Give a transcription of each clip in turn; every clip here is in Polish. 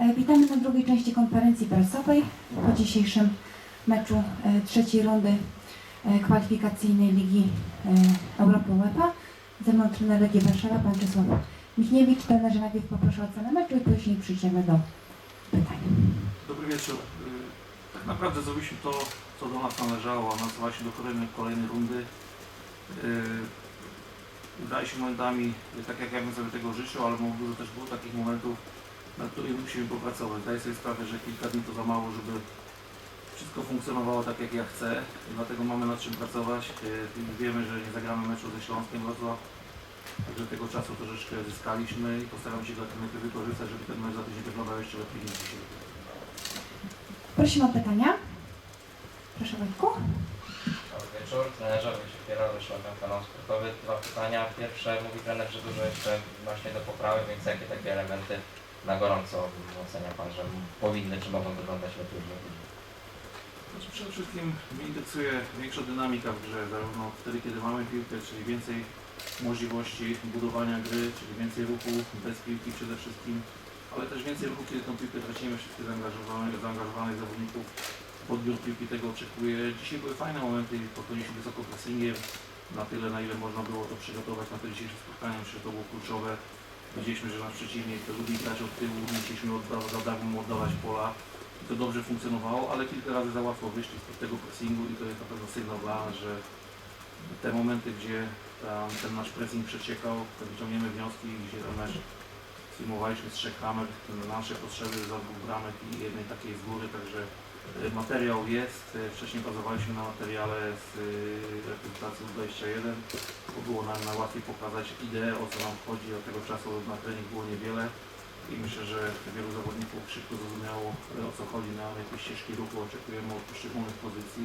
E, Witamy na drugiej części konferencji prasowej po dzisiejszym meczu e, trzeciej rundy e, kwalifikacyjnej Ligi Europy UEFA. Ze mną trener Legii Warszawa, pan Czesław Michniewicz. Trenerze, najpierw poproszę o ocenę meczu i później przyjdziemy do pytań. Dobry wieczór. Tak naprawdę zrobiliśmy to, co do nas należało, a nazywaliśmy do kolejnej, kolejnej rundy. Udaje się momentami, tak jak ja bym sobie tego życzył, ale dużo też było takich momentów, nad którymi musimy popracować. Zdaję sobie sprawę, że kilka dni to za mało, żeby wszystko funkcjonowało tak, jak ja chcę. Dlatego mamy nad czym pracować. Y, Wiemy, że nie zagramy meczu ze Śląskiem Wrocław. Także tego czasu troszeczkę zyskaliśmy i postaramy się go jak wykorzystać, żeby ten mecz za tydzień wyglądał jeszcze lepiej niż dzisiaj. Prosimy o pytania. Proszę Wojtku. Dobry wieczór, trenerze Wojciech Szlakiem Kanał Sportowy. Dwa pytania. Pierwsze, mówi trener, że dużo jeszcze właśnie do poprawy, więc jakie takie elementy na gorąco ocenia Pan, że powinny czy mogą wyglądać lepiej za tydzień? Znaczy przede wszystkim mnie interesuje większa dynamika w grze, zarówno wtedy, kiedy mamy piłkę, czyli więcej możliwości budowania gry, czyli więcej ruchu bez piłki przede wszystkim, ale też więcej ruchu, kiedy tą piłkę tracimy, wszystkich zaangażowanych, zaangażowanych zawodników. Podbiór piłki tego oczekuje. Dzisiaj były fajne momenty, podchodziliśmy wysoko pressingiem, na tyle, na ile można było to przygotować na to dzisiejsze spotkanie, myślę, że to było kluczowe. Widzieliśmy, że nasz przeciwnik lubi grać od tyłu, odda- za darmo mu oddawać pola. I to dobrze funkcjonowało, ale kilka razy za łatwo wyszli z tego pressingu i to jest na pewno sygnał dla nas, że te momenty, gdzie ten nasz pressing przeciekał, to wyciągniemy wnioski, gdzie ten filmowaliśmy z trzech kamer, nasze potrzeby za dwóch bramek i jednej takiej z góry, także e, materiał jest. E, Wcześniej bazowaliśmy na materiale z reprezentacji U21, bo było nam najłatwiej pokazać ideę, o co nam chodzi. Od tego czasu na trening było niewiele i myślę, że wielu zawodników szybko zrozumiało o co chodzi na jakiej ścieżki ruchu oczekujemy od poszczególnych pozycji.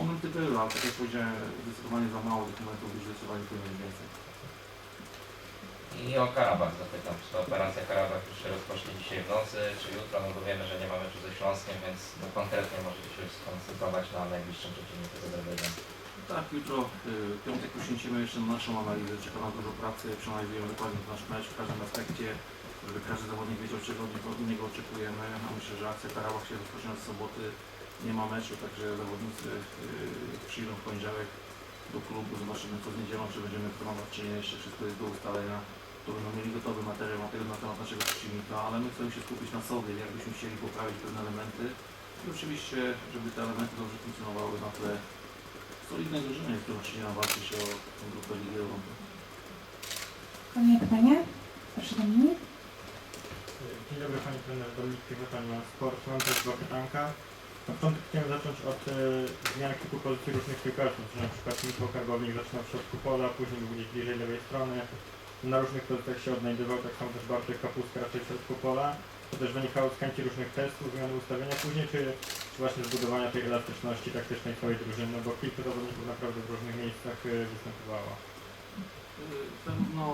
Momenty były, ale tak jak powiedziałem, zdecydowanie za mało tych momentów, już zdecydowanie powinien więcej. I o Karabach zapytam, czy ta operacja Karabach już się rozpocznie dzisiaj w nocy, czy jutro, no bo wiemy, że nie mamy meczu ze Śląskiem, więc no, konkretnie możecie się skoncentrować na najbliższym przeciwniku z Azerbejdżanu. Tak, jutro y, piątek poświęcimy jeszcze na naszą analizę, czeka nam dużo pracy, przeanalizujemy dokładnie nasz mecz w każdym aspekcie, żeby każdy zawodnik wiedział, czego od niego, oczekujemy. A myślę, że akcja Karabach się rozpoczyna z soboty, nie ma meczu, także zawodnicy y, przyjdą w poniedziałek do klubu, zobaczymy co z niedzielą, czy będziemy trenować, czy nie, jeszcze wszystko jest do ustalenia. To będą mieli gotowy materiał, materiał na temat naszego przeciwnika, ale my chcemy się skupić na sobie, jakbyśmy chcieli poprawić pewne elementy i oczywiście, żeby te elementy dobrze funkcjonowały na tle solidnej drużyny, która przyjęła walczyć o tę grupę Ligi Europy. Kolejne pytanie. Proszę Dominik. Dzień dobry Pani Trener, Dominik Piechota na sport. Mam też dwa pytanka. Na początku chciałem zacząć od e, zmian kilku pozycji różnych piłkarzy, że na przykład Michał Karbownik zaczynał w środku pola, później był gdzieś bliżej lewej strony. Na różnych pozycjach się odnajdywał, tak samo też Bartek Kapustka raczej w środku pola. To też wynikało z chęci różnych testów, zmiany ustawienia później, czy, czy właśnie zbudowania tej elastyczności taktycznej swojej drużyny, bo kilku zawodników naprawdę w różnych miejscach e, występowało. Zarówno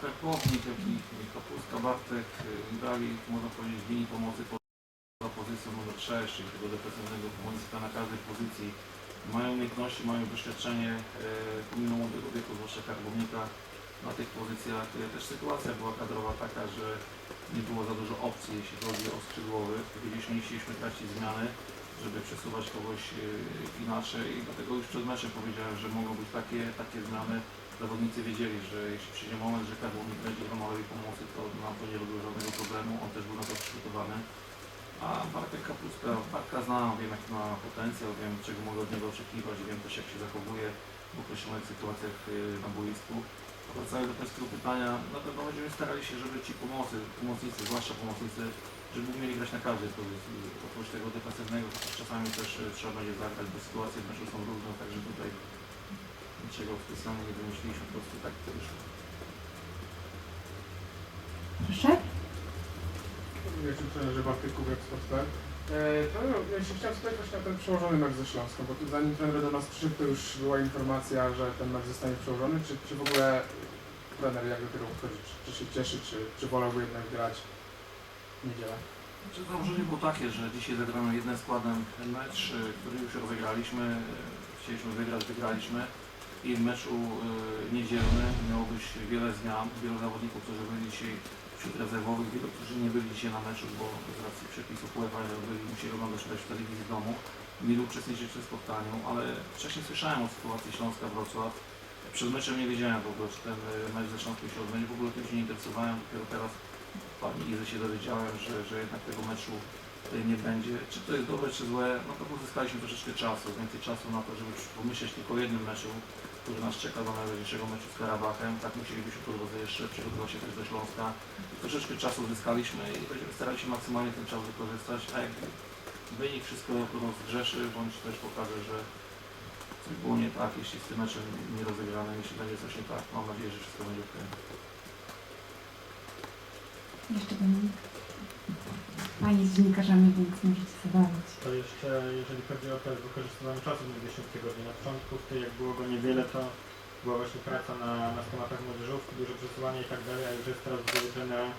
Karpownik, jak i Kapuska, Bartek yy, grali, można powiedzieć, w linii pomocy pod pozycją numer 6, czyli tego defensywnego pomocnika na każdej pozycji. Mają umiejętności, mają doświadczenie, yy, pomimo młodego wieku, zwłaszcza Karbownika, na tych pozycjach. Yy, Też sytuacja była kadrowa taka, że nie było za dużo opcji, jeśli chodzi o skrzydłowych. Wiedzieliśmy, nie chcieliśmy tracić zmiany, żeby przesuwać kogoś yy, inaczej i dlatego już przed meczem powiedziałem, że mogą być takie, takie zmiany. Zawodnicy wiedzieli, że jeśli przyjdzie moment, że Karbownik będzie w małej pomocy, to nam to nie robiło żadnego problemu, on też był na to przygotowany. A Bartek Kapuska, Bartka znam, wiem jaki ma potencjał, wiem czego mogę od niego oczekiwać, wiem też jak się zachowuje w określonych sytuacjach yy, na boisku. Wracając do tego pytania, na pewno będziemy starali się, żeby ci pomocy, pomocnicy, zwłaszcza pomocnicy, żeby umieli grać na każdej pozycji. Oprócz tego defensywnego, czasami też e, trzeba będzie zagrać, bo sytuacje w są różne, także tutaj niczego specjalnie nie wymyśliliśmy, po prostu tak to wyszło. Proszę. Wieczór trenerze Bartek Kubek z Sportler. E, to ja się chciałem spytać właśnie o ten przełożony mecz ze Śląską, bo zanim trener do nas przyszedł, to już była informacja, że ten mecz zostanie przełożony, czy, czy w ogóle trener jak do tego podchodzi, czy, czy się cieszy, czy, czy wolałby jednak grać w niedzielę? Znaczy, założenie było takie, że dzisiaj zagramy jednym składem mecz, y, który już rozegraliśmy, y, chcieliśmy wygrać, wygraliśmy i w meczu y, niedzielnym miało być wiele zmian, wielu zawodników, którzy byli dzisiaj wśród rezerwowych, wielu, którzy nie byli dzisiaj na meczu, bo z racji przepisów UEFA byli, musieli oglądać mecz w telewizji w domu, mieli uczestniczyć w tym spotkaniu, ale wcześniej słyszałem o sytuacji Śląska Wrocław. Przed meczem nie wiedziałem w ogóle, czy ten mecz ze Śląskiem się odbędzie, w ogóle tym się nie interesowałem, dopiero teraz pani Izy się dowiedziałem, że, że jednak tego meczu nie będzie. Czy to jest dobre, czy złe? No to uzyskaliśmy troszeczkę czasu, więcej czasu na to, żeby pomyśleć tylko o jednym meczu, który nas czeka do najważniejszego meczu z Karabachem. Tak musielibyśmy po drodze jeszcze przygotować się też do Śląska. Troszeczkę czasu uzyskaliśmy i będziemy starali się maksymalnie ten czas wykorzystać, a jak wynik wszystko rozgrzeszy, bądź też pokaże, że coś było nie tak, jeśli z tym meczem nie rozegrane, jeśli będzie coś nie tak. Mam nadzieję, że wszystko będzie ok. Jeszcze. Pani z dziennikarzami, więc możecie zabawić. To jeszcze, jeżeli chodzi o to wykorzystywanie czasu w najbliższym tygodniu, na początku, wtedy jak było go niewiele, to była właśnie praca na, na schematach młodzieżówki, duże przesuwanie i tak dalej, a już jest teraz wyliczony e,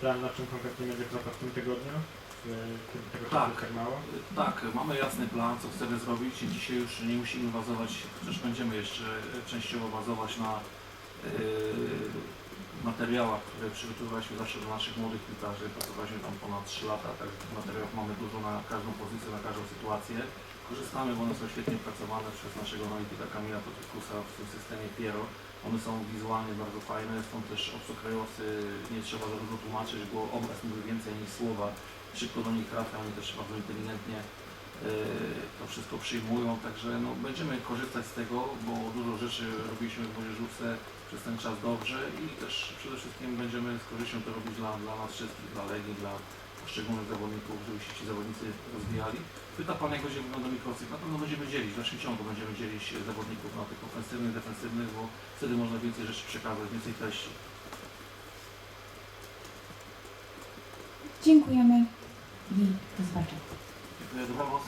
plan, na czym konkretnie będzie praca w tym tygodniu, e, kiedy tego czasu Tak. tak mało. Tak, mamy jasny plan, co chcemy zrobić. Dzisiaj już nie musimy bazować, chociaż będziemy jeszcze częściowo bazować na yy, materiałach, które przygotowywaliśmy zawsze do naszych młodych piłkarzy. Pracowaliśmy tam ponad 3 lata, także materiałów mamy dużo na każdą pozycję, na każdą sytuację. Korzystamy, bo one są świetnie opracowane przez naszego analityka Kamila Potrykusa w tym systemie Piero. One są wizualnie bardzo fajne, są też obcokrajowcy, nie trzeba za dużo tłumaczyć, bo obraz mówi więcej niż słowa. Szybko do nich trafia, oni też bardzo inteligentnie to wszystko przyjmują, także no, będziemy korzystać z tego, bo dużo rzeczy robiliśmy w młodzieżówce przez ten czas dobrze i też przede wszystkim będziemy z korzyścią to robić dla, dla nas wszystkich, dla Legii, dla poszczególnych zawodników, żeby się ci zawodnicy rozwijali. Pyta Pan, jak będzie wyglądał mikrocykl? Na pewno będziemy dzielić, w dalszym ciągu będziemy dzielić zawodników na tych ofensywnych, defensywnych, bo wtedy można więcej rzeczy przekazać, więcej treści. Dziękujemy i do zobaczenia. Ne Nerede olmaz.